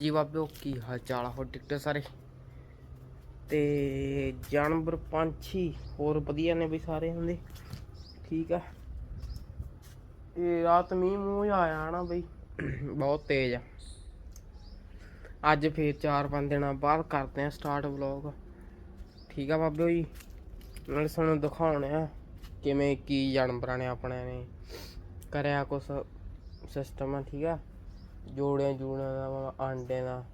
ਜੀ ਬਾਬਿਓ ਕੀ ਹਾਲ ਚਾਲ ਆ ਹੋ ਟਿਕਟ ਸਾਰੇ? ਤੇ ਜਾਨਵਰ ਪੰਛੀ ਹੋਰ ਵਧੀਆ ਨੇ ਵੀ ਸਾਰੇ ਹੁੰਦੇ ਠੀਕ ਆ। ਇਹ ਰਾਤ ਮੀਂਹ ਮੂੰਹ ਆਇਆ ਨਾ ਬਈ, ਬਹੁਤ ਤੇਜ਼ ਆ। ਅੱਜ ਫੇਰ 4-5 ਦਿਨਾਂ ਬਾਅਦ ਕਰਦੇ ਆ ਸਟਾਰਟ ਵਲੌਗ ਠੀਕ ਆ ਬਾਬਿਓ ਜੀ ਨਾਲ ਸਾਨੂੰ ਦਿਖਾਉਣੇ ਆ ਕਿਵੇਂ ਕੀ ਜਾਨਵਰਾਂ ਨੇ ਆਪਣੇ ਨੇ ਕਰਿਆ ਕੁਛ ਸਿਸਟਮ ਆ, ਠੀਕ ਆ। ਜੋੜਿਆਂ ਜੂੜਿਆਂ ਦਾ, ਆਂਡਿਆਂ ਦਾ।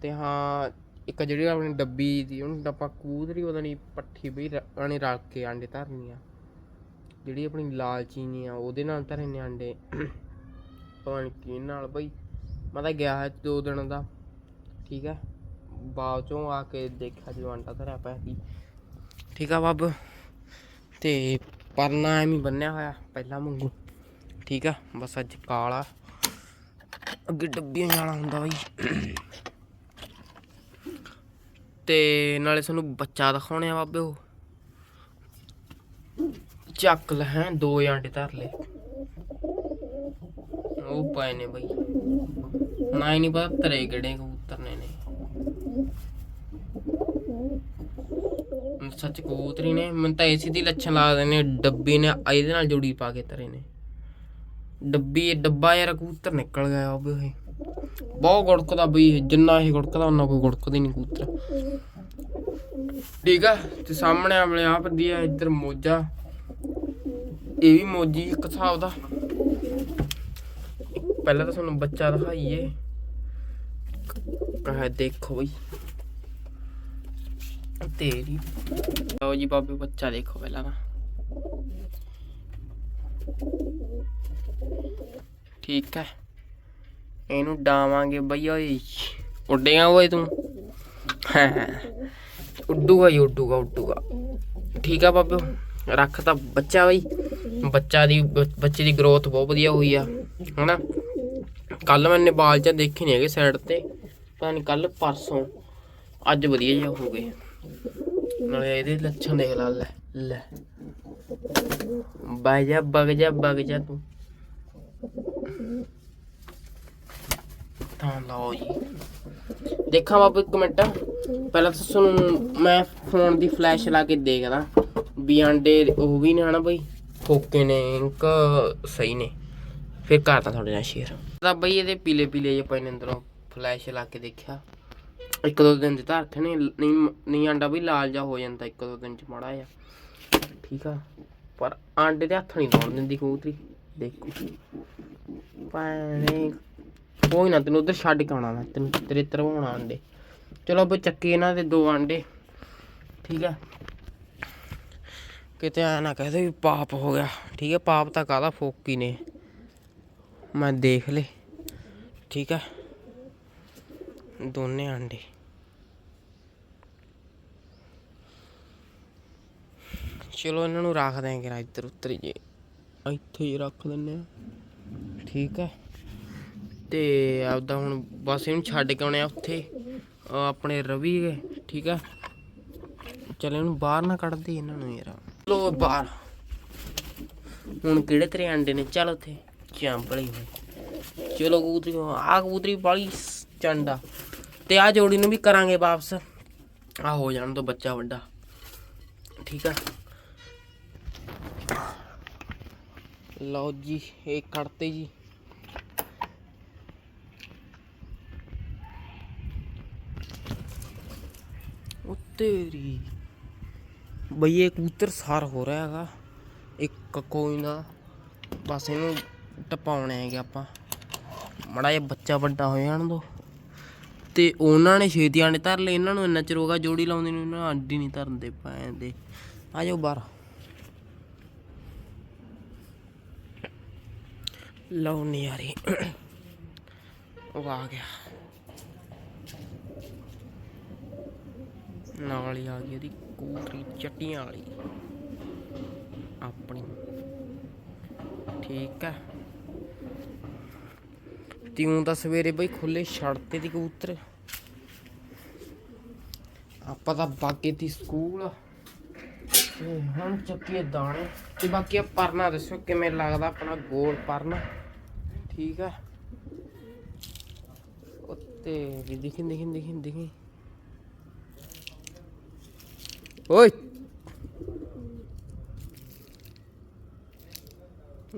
ਤੇ ਹਾਂ, ਇੱਕ ਜਿਹੜੀ ਆਪਣੀ ਡੱਬੀ ਦੀ, ਉਹਨੂੰ ਡੱਬਾ ਕੂਦਰੀ ਉਹਦਾ ਨਹੀਂ ਪੱਠੀ ਬਈ ਰਾਣੀ ਰਲ ਕੇ ਆਂਡੇ ਧਰਨੀਆਂ ਜਿਹੜੀ ਆਪਣੀ ਲਾਲ ਚੀਨੀ ਆ, ਉਹਦੇ ਨਾਲ ਧਰੇ ਨੇ ਆਂਡੇ। ਪਤਾ ਨਹੀਂ ਕੀ ਨਾਲ ਬਈ। ਮੈਂ ਤਾਂ ਗਿਆ ਹੈ ਦੋ ਦਿਨ ਦਾ, ਠੀਕ ਹੈ ਬਾਅਦ ਚੋਂ ਆ ਕੇ ਦੇਖਿਆ ਜਦੋਂ ਆਂਡਾ ਧਰਿਆ ਪਿਆ ਸੀ। ਠੀਕ ਆ ਬੱਬ? ਤੇ ਪਰਨਾ ਐਵੇਂ ਬੰਨਿਆ ਹੋਇਆ, ਪਹਿਲਾਂ ਵਾਂਗੂ। ਠੀਕ ਆ? ਬਸ ਅੱਜ ਕਾਲਾ। ਅੱਗੇ ਡੱਬੀਆਂ ਜਾਣਾ ਹੁੰਦਾ ਬਈ। ਤੇ ਨਾਲੇ ਤੁਹਾਨੂੰ ਬੱਚਾ ਦਿਖਾਉਣੇ ਆ ਬਾਬੇ ਉਹ। ਚੱਕ ਲੈ ਹੈ, ਦੋ ਆਂਡੇ ਧਰ ਲੈ। ਉਹ ਪਏ ਨੇ ਬਈ। ਨਾ ਹੀ ਨਹੀਂ ਪਤਾ ਤਰੇ ਕਿਹੜੇ ਕਬੂਤਰ ਨੇ ਨੇ। ਸੱਚ ਕਬੂਤਰੀ ਨੇ। ਮੈਨੂੰ ਤਾਂ ਏਸੀ ਦੀ ਲੱਛਣ ਲੱਗਦੇ ਨੇ, ਡੱਬੀ ਨੇ ਇਹਦੇ ਨਾਲ ਜੋੜੀ ਪਾ ਕੇ ਤਰੇ ਨੇ। ਡੱਬੀ, ਡੱਬਾ ਯਾਰ ਕਬੂਤਰ ਨਿਕਲ ਗਿਆ ਉਹ ਵੀ ਬਹੁਤ ਗੁੜਕਦਾ ਬਈ ਜਿੰਨਾ ਇਹ ਗੁੜਕਦਾ ਉਹਨਾਂ ਕੋਈ ਗੁੜਕਦਾ ਨਹੀਂ ਕਬੂਤਰ। ਠੀਕ ਆ, ਤੇ ਸਾਹਮਣੇ ਆਪਣੇ ਆਪ ਦੀ ਆ, ਇੱਧਰ ਮੋਜਾ। ਇਹ ਵੀ ਮੋਜੀ ਇੱਕ ਹਿਸਾਬ ਦਾ। ਪਹਿਲਾਂ ਤਾਂ ਤੁਹਾਨੂੰ ਬੱਚਾ ਦਿਖਾਈਏ। ਕਹ ਦੇਖੋ ਬਈ। ਤੇਰੀ। ਲਓ ਜੀ ਬਾਬੇ, ਬੱਚਾ ਦੇਖੋ ਪਹਿਲਾਂ ਤਾਂ। ਠੀਕ ਹੈ। ਇਹਨੂੰ ਡਾਵਾਂਗੇ ਬਈ ਓਏ। ਉੱਡੇਗਾ ਓਏ ਤੂੰ। ਉੱਡੂਗਾ ਹੀ। ਉੱਡੂਗਾ ਉੱਡੂਗਾ ਠੀਕ ਆ ਬਾਬਿਓ, ਰੱਖ ਤਾਂ ਬੱਚਾ ਬਈ। ਬੱਚਾ ਦੀ, ਬੱਚੇ ਦੀ ਗਰੋਥ ਬਹੁਤ ਵਧੀਆ ਹੋਈ ਆ, ਹਨਾ? ਕੱਲ ਮੈਂ ਨੇਪਾਲ ਚ ਦੇਖੇ ਨਹੀਂ ਹੈਗੇ ਸਾਈਡ ਤੇ। ਪਤਾ ਨਹੀਂ ਕੱਲ ਪਰਸੋਂ ਅੱਜ ਵਧੀਆ ਜਿਹਾ ਹੋ ਗਏ। ਨਾਲੇ ਇਹਦੇ ਲੱਛਣ ਦੇਖ ਲਾ, ਲੈ ਲੈ। ਬਗ ਜਾ ਬਗ ਜਾ ਬਗ ਜਾ ਤੂੰ। ਤਾਂ ਲਓ ਜੀ। ਦੇਖਾਂ ਬਾਬੂ ਇੱਕ ਮਿੰਟ। ਪਹਿਲਾਂ ਤਾਂ ਤੁਹਾਨੂੰ ਮੈਂ ਫੋਨ ਦੀ ਫਲੈਸ਼ ਲਾ ਕੇ ਦੇਖਦਾ। ਵੀ ਆਂਡੇ ਉਹ ਵੀ ਨੇ ਹਨਾ ਬਈ? ਫੋਕੇ ਨੇ ਕਿ ਸਹੀ ਨੇ। ਫਿਰ ਕਰਦਾ ਤੁਹਾਡੇ ਨਾਲ ਸ਼ੇਅਰ ਤਾਂ ਬਈ ਇਹਦੇ ਪੀਲੇ ਪੀਲੇ ਜਿਹੇ ਪਏ ਨੇ ਅੰਦਰੋਂ ਫਲੈਸ਼ ਲਾ ਕੇ ਦੇਖਿਆ। ਇੱਕ ਦੋ ਦਿਨ ਦੇ ਤਾਂ ਰੱਖੇ ਨੇ, ਨਹੀਂ ਨਹੀਂ ਆਂਡਾ ਵੀ ਲਾਲ ਜਾ ਹੋ ਜਾਂਦਾ ਇੱਕ ਦੋ ਦਿਨ ਚ ਮਾੜਾ ਆ ਠੀਕ ਆ। ਪਰ ਆਂਡੇ ਦੇ ਹੱਥ ਨਹੀਂ ਲਾਉਣ ਦਿੰਦੀ ਕਬੂਤਰੀ। ਦੇਖੋ। ਪਾਣੇ ਕੋਈ ਨਾ ਤੈਨੂੰ ਉਧਰ ਛੱਡ ਕੇ ਆਉਣਾ ਮੈਂ, ਤੈਨੂੰ ਤੇਰੇ ਤਰਵਾਉਣਾ ਆਂਡੇ ਚਲੋ ਬਈ ਚੱਕੇ ਇਹਨਾਂ ਦੇ ਦੋ ਆਂਡੇ, ਠੀਕ ਹੈ ਕਿਤੇ ਆ ਨਾ ਕਹਦੇ ਵੀ ਪਾਪ ਹੋ ਗਿਆ, ਠੀਕ ਹੈ ਪਾਪ ਤਾਂ ਕਾਹਦਾ, ਫੋਕੀ ਨੇ। ਮੈਂ ਦੇਖ ਲੇ, ਠੀਕ ਹੈ ਦੋਨੇ ਆਂਡੇ। ਚਲੋ ਇਹਨਾਂ ਨੂੰ ਰੱਖ ਦਿਆਂਗੇ ਰਾ ਇੱਧਰ ਉੱਤਰ ਜੇ ਇੱਥੇ ਹੀ ਰੱਖ ਦਿੰਨੇ ਆ। ਠੀਕ ਹੈ ਤੇ ਆਪਦਾ ਹੁਣ ਬਸ ਇਹਨੂੰ ਛੱਡ ਕੇ ਆਉਣੇ ਆ ਉੱਥੇ। ਆਪਣੇ ਰਵੀ ਠੀਕ ਆ। ਚਲ ਇਹਨੂੰ ਬਾਹਰ ਨਾ ਕੱਢਦੇ ਇਹਨਾਂ ਨੂੰ ਯਾਰ। ਲੋ ਬਾਹਰ। ਹੁਣ ਕਿਹੜੇ ਤੇਰੇ ਅੰਡੇ ਨੇ? ਚੱਲ ਉੱਥੇ। ਚਾਂਪਲੀ ਹੋਈ ਚਲੋ ਕਬੂਤਰੀ ਆ ਕਬੂਤਰੀ ਬਾਲੀ ਚੰਡਾ। ਤੇ ਆ ਜੋੜੀ ਨੂੰ ਵੀ ਕਰਾਂਗੇ ਵਾਪਸ। ਆ ਹੋ ਜਾਣ ਤੋਂ ਬੱਚਾ ਵੱਡਾ। ਠੀਕ ਆ। ਲਓ ਜੀ, ਇਹ ਕੱਢਤੇ ਜੀ। ਤੇਰੀ। ਬਈ ਇਹ ਕਬੂਤਰ ਸਾਰ ਹੋ ਰਿਹਾ ਹੈਗਾ। ਇੱਕ ਕੋਈ ਨਾ, ਬਸ ਇਹਨੂੰ ਟਪਾਉਣੇ ਹੈਗੇ ਆਪਾਂ। ਮੜਾ ਜਿਹਾ ਬੱਚਾ ਵੱਡਾ ਹੋ ਜਾਣ ਦੋ। ਤੇ ਉਹਨਾਂ ਨੇ ਛੇਤੀ ਆਂਡੇ ਧਰ ਲਏ। ਇਹਨਾਂ ਨੂੰ ਇੰਨਾ ਚਿਰ ਹੋ ਗਿਆ ਜੋੜੀ ਲਾਉਂਦੇ ਨੂੰ, ਇਹਨਾਂ ਆਂਡੀ ਨਹੀਂ ਧਰਦੇ ਪੈਂਦੇ ਆ ਜਾਓ ਬਾਹਰ। ਲਓ ਨਿਆਰੇ। ਉਹ ਆ ਗਿਆ। ਨਾਲ ਹੀ ਆ ਗਈ ਇਹਦੀ ਕੂਤਰੀ ਚੱਟੀਆਂ ਵਾਲੀ। ਆਪਣੀ। ਠੀਕ ਆ। ਤਿਉਂ ਤਾਂ ਸਵੇਰੇ ਬਈ ਖੁੱਲੇ ਛੱਡਤੇ ਦੀ ਕਬੂਤਰ ਆਪਾਂ ਤਾਂ ਬਾਕੀ ਦੀ ਸਕੂਲ। ਹੁਣ ਚੱਕੀਏ ਦਾਣੇ। ਤੇ ਬਾਕੀ ਆ ਪਰਨਾ ਦੱਸੋ ਕਿਵੇਂ ਲੱਗਦਾ ਆਪਣਾ ਗੋਲ ਪਰਨਾ? ਠੀਕ ਆ। ਉੱਤੇ ਵੀ ਦਿਖੀ ਦਿਖੀ ਦਿਖੀ ਦਿਖੀ। ਓਏ!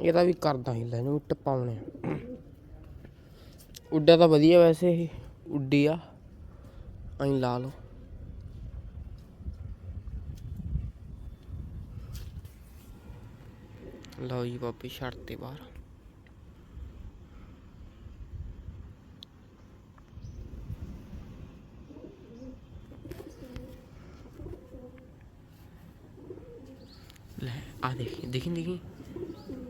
ਇਹਦਾ ਵੀ ਕਰਦਾ ਹੀ ਲੈ ਨੂੰ ਟਪਾਉਣੇ ਉੱਡਿਆ ਤਾਂ ਵਧੀਆ ਵੈਸੇ ਇਹ, ਉੱਡੀ ਆ। ਐਂ ਲਾ ਲਓ। ਲਓ ਜੀ ਬਾਬੇ, ਛੱਡ ਤੇ ਬਾਹਰ। ਲੈ ਆ ਦੇਖੀ ਦੇਖੀ ਦੇਖੀ?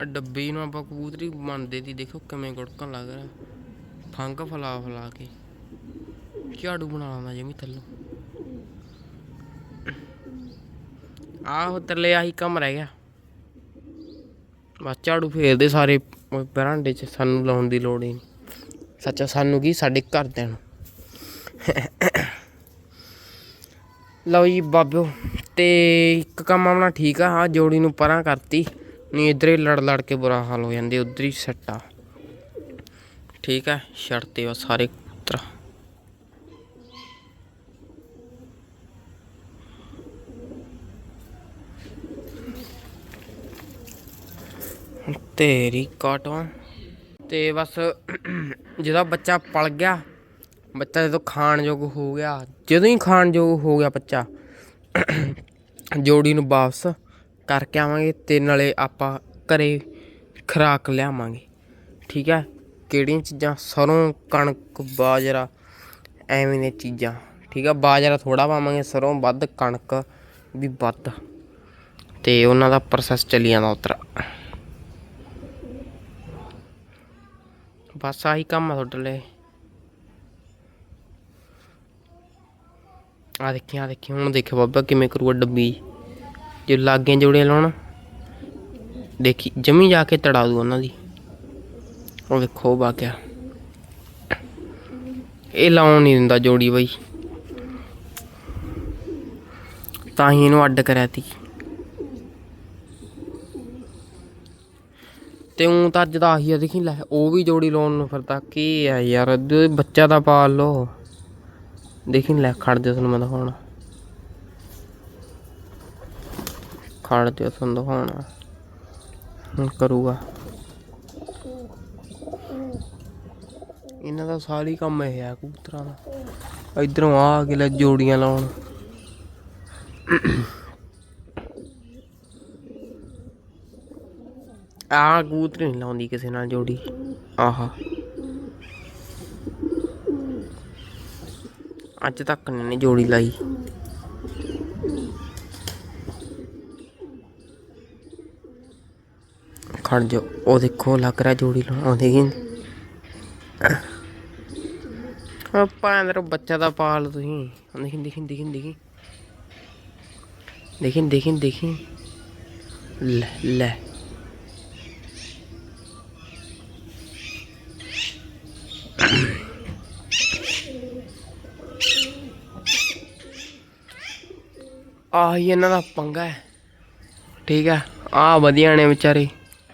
ਡੱਬੇ ਨੂੰ ਆਪਾਂ ਕਬੂਤਰੀ ਮੰਨਦੇ ਦੀ ਦੇਖੋ ਕਿਵੇਂ ਗੁੜਕਣ ਲੱਗ ਰਿਹਾ। ਫੰਗ ਫਲਾ ਫਲਾ ਕੇ। ਝਾੜੂ ਬਣਾ ਲਾਉਂਦਾ ਜਿਵੇਂ ਥੱਲੋਂ। ਆਹੋ ਥੱਲੇ ਆਹੀ ਕੰਮ ਰਹਿ ਗਿਆ। ਬਸ ਝਾੜੂ ਫੇਰਦੇ ਸਾਰੇ ਬਰਾਂਡੇ 'ਚ, ਸਾਨੂੰ ਲਾਉਣ ਦੀ ਲੋੜ ਹੀ ਨਹੀਂ। ਸੱਚਾ ਸਾਨੂੰ ਕੀ? ਸਾਡੇ ਘਰਦਿਆਂ ਨੂੰ। ਲਓ ਜੀ ਬਾਬਿਓ, ਤੇ ਇੱਕ ਕੰਮ ਆਪਣਾ ਠੀਕ ਆ ਆ ਜੋੜੀ ਨੂੰ ਪਰਾਂ ਕਰਤੀ, ਨਹੀਂ ਇਧਰ ਲੜ ਲੜ ਕੇ ਬੁਰਾ ਹਾਲ ਹੋ ਜਾਂਦੇ, ਉਧਰ ਹੀ ਸੱਟਾ। ਠੀਕ ਆ ਛੱਡਤੇ ਉਹ ਸਾਰੇ। ਕਬੂਤਰ ਤੇਰੀ ਕਾਟਵਾ। ਤੇ ਬਸ ਜਦੋਂ ਬੱਚਾ ਪਲ ਗਿਆ, ਬੱਚਾ ਜਦੋਂ ਖਾਣ ਯੋਗ ਹੋ ਗਿਆ, ਜਦੋਂ ਹੀ ਖਾਣ ਯੋਗ ਹੋ ਗਿਆ ਬੱਚਾ, ਜੋੜੀ ਨੂੰ ਵਾਪਸ ਕਰਕੇ ਆਵਾਂਗੇ ਤੇ ਨਾਲੇ ਆਪਾਂ ਘਰੇ ਖਰਾਕ ਲਿਆਵਾਂਗੇ। ਠੀਕ ਹੈ? ਕਿਹੜੀਆਂ ਚੀਜ਼ਾਂ? ਸਰੋਂ, ਕਣਕ, ਬਾਜਰਾ, ਐਵੇਂ ਦੀਆਂ ਚੀਜ਼ਾਂ। ਠੀਕ ਆ ਬਾਜਰਾ ਥੋੜਾ ਪਾਵਾਂਗੇ, ਸਰੋਂ ਵੱਧ, ਕਣਕ ਵੀ ਵੱਧ। ਤੇ ਉਹਨਾਂ ਦਾ ਪ੍ਰੋਸੈਸ ਚੱਲੀ ਜਾਂਦਾ ਉਤਰਾ। ਬਸ ਆਹੀ ਕੰਮ ਆ ਤੁਹਾਡੇ ਲਈ। ਆ ਦੇਖੀ ਆ ਦੇਖੀ, ਹੁਣ ਦੇਖੋ ਬਾਬਾ ਕਿਵੇਂ ਕਰੂਗਾ ਡੱਬੀ। ਜੇ ਲਾਗੇ ਜੋੜੇ ਲਾਉਣ, ਦੇਖੀ, ਜਮੀ ਜਾ ਕੇ ਤੜਾ ਦੂ ਉਹਨਾਂ ਦੀ। ਉਹ ਵੇਖੋ ਬਾਕਿਆ ਇਹ ਲਾਉਣ ਨਹੀਂ ਦਿੰਦਾ ਜੋੜੀ ਬਈ। ਤਾਂ ਹੀ ਇਹਨੂੰ ਅੱਡ ਕਰਿਆ ਤੀ। ਤੇ ਉਹ ਤਾਂ ਅੱਜ ਦਾ ਆਹੀ ਆ, ਦੇਖੀ ਲੈ, ਉਹ ਵੀ ਜੋੜੀ ਲਾਉਣ ਨੂੰ ਫਿਰਦਾ, ਕੀ ਆ ਯਾਰ ਬੱਚਾ ਤਾਂ ਪਾਲ ਲੋ ਦੇਖੀ ਲੈ, ਖੜ ਜਾ ਤੁਹਾਨੂੰ ਮੈਂ ਦਿਖਾਉਣਾ। ਖੜ ਜਾ ਤੁਹਾਨੂੰ ਦਿਖਾਉਣਾ। ਹੁਣ ਕਰੂਗਾ। ਇਹਨਾਂ ਦਾ ਸਾਰੀ ਕੰਮ ਇਹ ਆ, ਕਬੂਤਰਾਂ ਦਾ। ਇਧਰੋਂ ਆ ਕੇ ਲੈ ਜੋੜੀਆਂ ਲਾਉਣ। ਆ ਕਬੂਤਰ ਨਹੀਂ ਲਾਉਂਦੀ ਕਿਸੇ ਨਾਲ ਜੋੜੀ। ਆਹਾ। ਅੱਜ ਤੱਕ ਨਹੀਂ ਨੇ ਜੋੜੀ ਲਾਈ। ਖੜ ਜਾ ਉਹ ਦੇਖੋ ਲੱਗ ਰਿਹਾ ਜੋੜੀ ਲਾਉਣ ਦੇਖੀ ਆਪਾਂ ਅੰਦਰ ਬੱਚਾ ਦਾ ਪਾਲ ਤੁਸੀਂ। ਦੇਖੀ ਦੇਖੀ ਦੇਖੀ ਦੇਖੀ। ਦੇਖੀ ਦੇਖੀ ਦੇਖੀ। ਲੈ ਲੈ। ਆਹੀ ਇਹਨਾਂ ਦਾ ਪੰਗਾ ਹੈ। ਠੀਕ ਹੈ ਆ ਵਧੀਆ ਨੇ ਵਿਚਾਰੇ।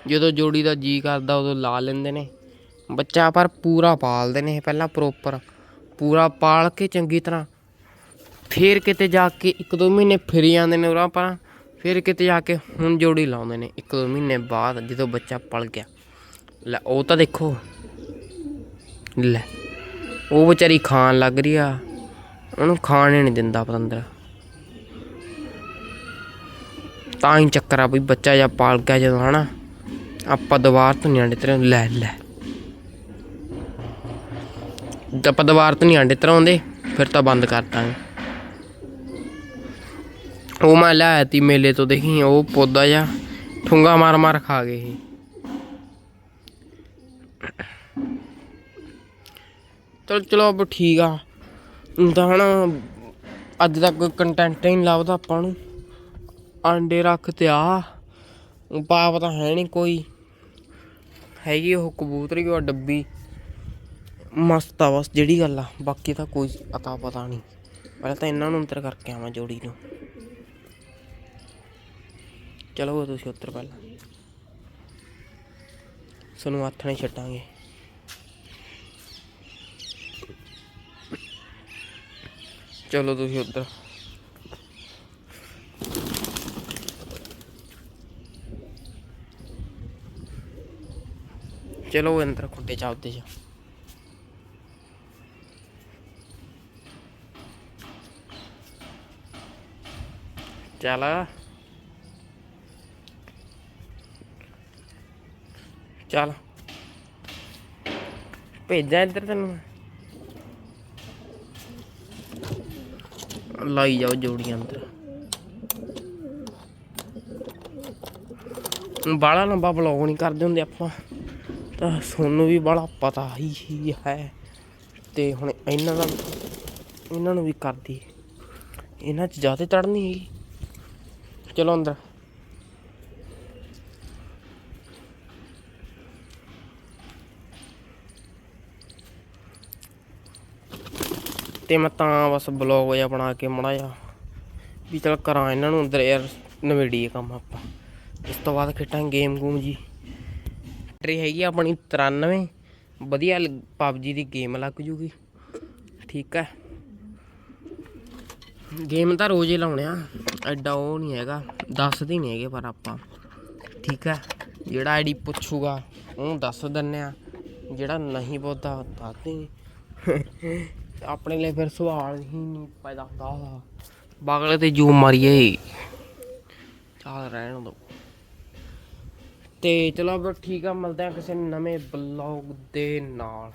ਜਦੋਂ ਜੋੜੀ ਦਾ ਜੀ ਕਰਦਾ, ਉਦੋਂ ਲਾ ਲੈਂਦੇ ਨੇ। ਬੱਚਾ ਪਰ ਪੂਰਾ ਪਾਲਦੇ ਨੇ ਇਹ ਪਹਿਲਾਂ ਪ੍ਰੋਪਰ ਪੂਰਾ ਪਾਲ ਕੇ ਚੰਗੀ ਤਰ੍ਹਾਂ। ਫੇਰ ਕਿਤੇ ਜਾ ਕੇ ਇੱਕ ਦੋ ਮਹੀਨੇ ਫਿਰ ਜਾਂਦੇ ਨੇ ਉਰਾਂ ਪਰ। ਫਿਰ ਕਿਤੇ ਜਾ ਕੇ ਹੁਣ ਜੋੜੀ ਲਾਉਂਦੇ ਨੇ ਇੱਕ ਦੋ ਮਹੀਨੇ ਬਾਅਦ ਜਦੋਂ ਬੱਚਾ ਪਲ ਗਿਆ। ਲੈ, ਉਹ ਤਾਂ ਦੇਖੋ। ਲੈ, ਉਹ ਵਿਚਾਰੀ ਖਾਣ ਲੱਗ ਰਹੀ ਆ। ਉਹਨੂੰ ਖਾਣ ਹੀ ਨਹੀਂ ਦਿੰਦਾ ਪਤੰਦਰ। ਤਾਂ ਹੀ ਚੱਕਰ ਆ ਬਈ ਬੱਚਾ ਜਾਂ ਪਾਲ ਗਿਆ ਜਦੋਂ, ਹਨਾ? ਆਪਾਂ ਦੁਬਾਰ ਤੋਂ ਨਹੀਂ ਆਂਡੇ ਤੇਰੇ ਲੈ ਲੈ। ਆਪਾਂ ਦੁਬਾਰ ਤੋਂ ਨਹੀਂ ਆਂਡੇ ਤਰਾਉਂਦੇ, ਫਿਰ ਤਾਂ ਬੰਦ ਕਰ ਦਾਂਗੇ। ਉਹ ਮੈਂ ਲਿਆਇਆ ਤੀ ਮੇਲੇ ਤੋਂ, ਦੇਖੀ, ਉਹ ਪੌਦਾ ਜਾਂ ਠੁੰਗਾ ਮਾਰ ਮਾਰ ਖਾ ਗਏ ਸੀ। ਚਲ, ਚਲੋ, ਅਬ ਠੀਕ ਆ। ਤਾਂ, ਹਨਾ, ਅੱਜ ਤੱਕ ਕੰਟੈਂਟ ਹੀ ਨਹੀਂ ਲੱਭਦਾ ਆਪਾਂ ਨੂੰ। ਆਂਡੇ ਰੱਖ ਤੇ ਆ। ਪਾਪ ਤਾਂ ਹੈ ਨਹੀਂ ਕੋਈ। ਹੈਗੀ ਉਹ ਕਬੂਤਰੀ ਉਹ ਡੱਬੀ। ਮਸਤ ਆ ਬਸ ਜਿਹੜੀ ਗੱਲ ਆ। ਬਾਕੀ ਤਾਂ ਕੋਈ ਅਤਾ ਪਤਾ ਨਹੀਂ ਪਹਿਲਾਂ ਤਾਂ ਇਹਨਾਂ ਨੂੰ ਅੰਤਰ ਕਰਕੇ ਆਵਾਂ ਜੋੜੀ ਨੂੰ। ਚਲੋ ਤੁਸੀਂ ਉੱਤਰ ਪਹਿਲਾਂ। ਸਾਨੂੰ ਹੱਥ ਨਹੀਂ ਛੱਡਾਂਗੇ। ਚਲੋ ਤੁਸੀਂ ਉੱਧਰ। ਚਲੋ ਅੰਦਰ ਖੁੱਡੇ ਚਾਹਤੇ ਜਾ। ਚੱਲ। ਚੱਲ। ਭੇਜਾਂ ਇੱਧਰ ਤੈਨੂੰ ਲਾਈ ਜਾਓ ਜੋੜੀਆਂ ਅੰਦਰ। ਬਾਲਾ ਲੰਬਾ ਬਲੌਗ ਨਹੀਂ ਕਰਦੇ ਹੁੰਦੇ ਆਪਾਂ। ਤਾਂ ਤੁਹਾਨੂੰ ਵੀ ਬੜਾ ਪਤਾ ਹੀ ਹੈ ਤੇ ਹੁਣ ਇਹਨਾਂ ਦਾ ਇਹਨਾਂ ਨੂੰ ਵੀ ਕਰਦੀ ਇਹਨਾਂ 'ਚ ਜ਼ਿਆਦਾ ਚੜ੍ਹਨੀ ਹੈਗੀ। ਚਲੋ ਅੰਦਰ। ਤੇ ਮੈਂ ਤਾਂ ਬਸ ਬਲੌਗ ਜਿਹਾ ਬਣਾ ਕੇ ਮੜਾਇਆ ਵੀ ਚਲ ਕਰਾਂ ਇਹਨਾਂ ਨੂੰ ਅੰਦਰ ਯਾਰ, ਨਵੇੜੀਏ ਕੰਮ ਆਪਾਂ। ਇਸ ਤੋਂ ਬਾਅਦ ਖੇਡਾਂ ਗੇਮ ਗੂਮ ਜੀ। ਬੈਟਰੀ ਹੈਗੀ ਆਪਣੀ 93 ਵਧੀਆ ਪਬਜੀ ਦੀ ਗੇਮ ਲੱਗ ਜੂਗੀ। ਠੀਕ ਹੈ ਗੇਮ ਤਾਂ ਰੋਜ਼ ਹੀ ਲਾਉਣੇ ਆ। ਐਡਾ ਉਹ ਨਹੀਂ ਹੈਗਾ। ਦੱਸਦੇ ਨਹੀਂ ਹੈਗੇ ਪਰ ਆਪਾਂ। ਠੀਕ ਹੈ ਜਿਹੜਾ ਆਈਡੀ ਪੁੱਛੂਗਾ, ਉਹਨੂੰ ਦੱਸ ਦਿੰਨੇ ਆ। ਜਿਹੜਾ ਨਹੀਂ ਪੁੱਛਦਾ ਦੱਸਦੇ ਆਪਣੇ ਲਈ ਫਿਰ ਸਵਾਲ ਹੀ ਨਹੀਂ ਪੈਦਾ ਹੁੰਦਾ। ਬਾਗਲੇ ਤੇ ਜੂ ਮਾਰੀਏ। ਚੱਲ ਰਹਿਣ ਦੋ। ਤੇ ਚਲੋ ਫਿਰ ਠੀਕ ਆ, ਮਿਲਦੇ ਆ ਕਿਸੇ ਨਵੇਂ ਬਲੌਗ ਦੇ ਨਾਲ।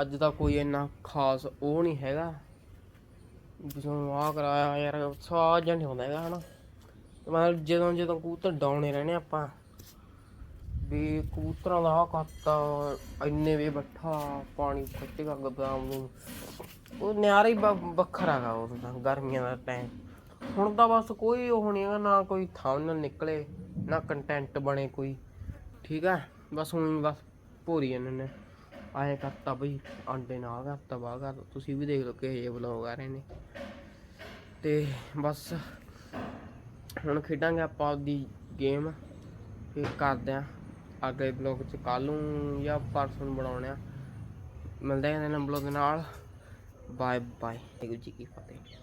ਅੱਜ ਦਾ ਕੋਈ ਇੰਨਾ ਖਾਸ ਉਹ ਨਹੀਂ ਹੈਗਾ। ਜਿਸ ਨੂੰ ਆ ਕਰਾਇਆ ਯਾਰ ਸਾਜ ਨਹੀਂ ਹੁੰਦਾ ਹੈਗਾ, ਹਨਾ। ਤੇ ਮਤਲਬ ਜਦੋਂ ਜਦੋਂ ਕਬੂਤਰ ਡਾਉਣੇ ਰਹਿਣੇ ਆਪਾਂ, ਵੀ ਕਬੂਤਰਾਂ ਦਾ ਆ ਕਰਤਾ ਇੰਨੇ ਵੇ ਬੱਠਾ, ਪਾਣੀ ਖੱਟੇਗਾ ਗਦਾਮ ਨੂੰ ਉਹ ਨਿਆਰਾ ਹੀ ਵੱਖਰਾ ਹੈਗਾ ਉਹ ਤਾਂ, ਗਰਮੀਆਂ ਦਾ ਟਾਈਮ ਹੁਣ ਤਾਂ ਬਸ ਕੋਈ ਉਹ ਨਹੀਂ ਹੈਗਾ, ਨਾ ਕੋਈ ਥੰਬਨੇਲ ਨਿਕਲੇ, ਨਾ ਕੰਟੈਂਟ ਬਣੇ ਕੋਈ। ਠੀਕ ਹੈ ਬਸ ਹੁਣ ਬਸ ਭੋਰੀ ਜਾਂਦੇ ਨੇ। ਆਏ ਕਰਤਾ ਬਈ, ਆਂਡੇ ਨਾਲ ਕਰਤਾ ਬਾਹ ਕਰ ਤੁਸੀਂ ਵੀ ਦੇਖ ਲਓ ਕਿਹੋ ਜਿਹੇ ਬਲੌਗ ਆ ਰਹੇ ਨੇ। ਤੇ ਬਸ ਹੁਣ ਖੇਡਾਂਗੇ ਆਪਾਂ ਆਪਦੀ ਗੇਮ ਫਿਰ ਕਰਦੇ ਆ ਅਗਲੇ ਬਲੌਗ ਚ। ਕੱਲ ਨੂੰ ਜਾਂ ਪਰਸੋਂ ਨੂੰ ਬਣਾਉਣੇ ਆ। ਮਿਲਦੇ ਹਾਂ ਇਹਨਾਂ ਬਲੌਗ ਨਾਲ। ਬਾਏ ਬਾਏ ਗੁਰੂ ਜੀ ਕੀ ਫਤਿਹ।